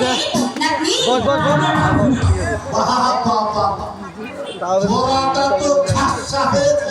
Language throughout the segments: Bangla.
বস বাবা তো খাসা হয়েছে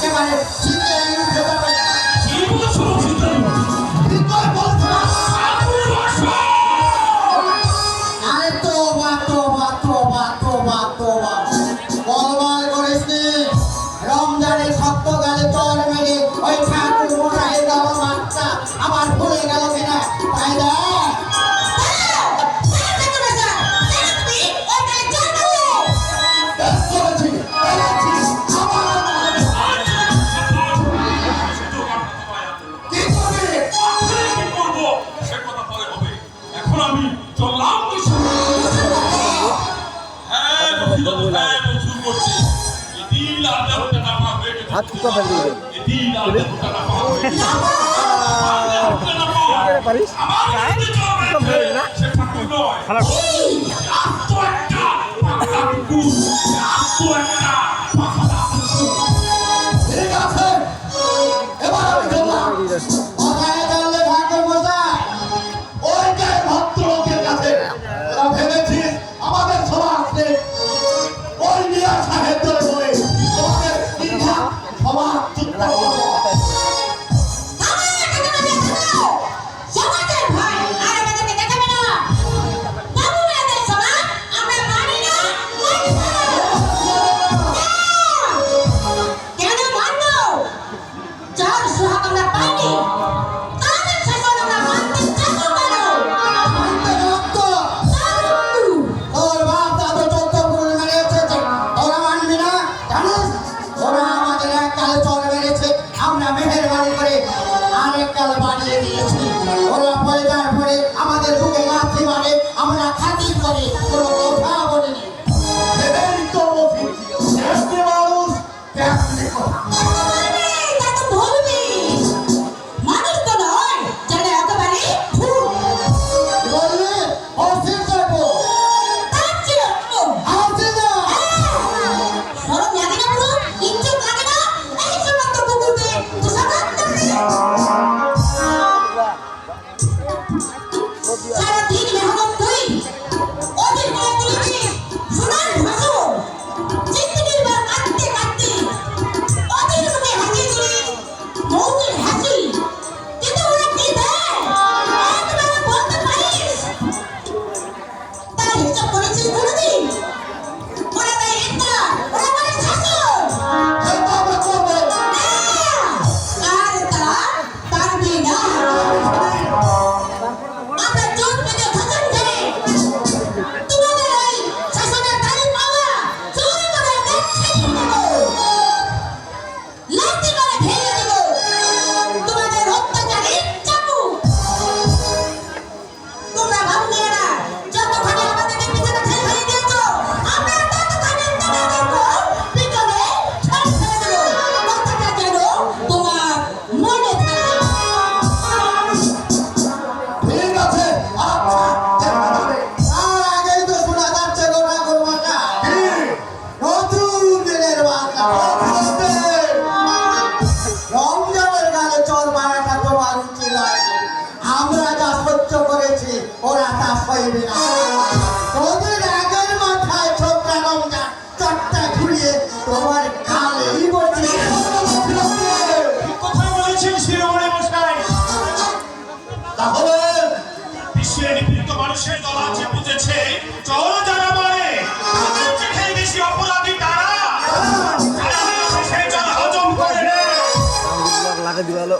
I 嘛呢 তারপর আমি চললাম হ্যাঁ হ্যাঁ শুরু করছি। হাত কুকা ফেলে দিবে দিন আর দেড় টাকা পাওয়া হয়ে গেছে। পারিস না খারাপ। 哇这个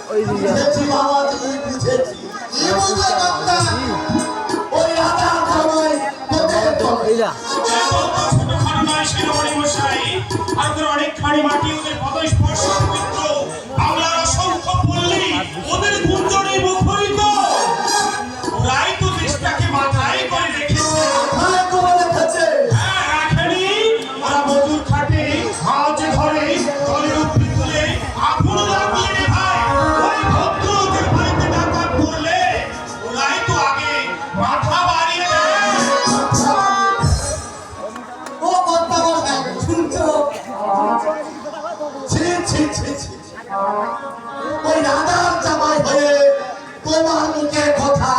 ওই এইটা আমাদের অনেক অসংখ্য পল্লী ওদের গুঞ্জনে মুখরিত। রাইট দিচ্ছে ওই নাদার জামাই হয়ে তোমার মুখে কথা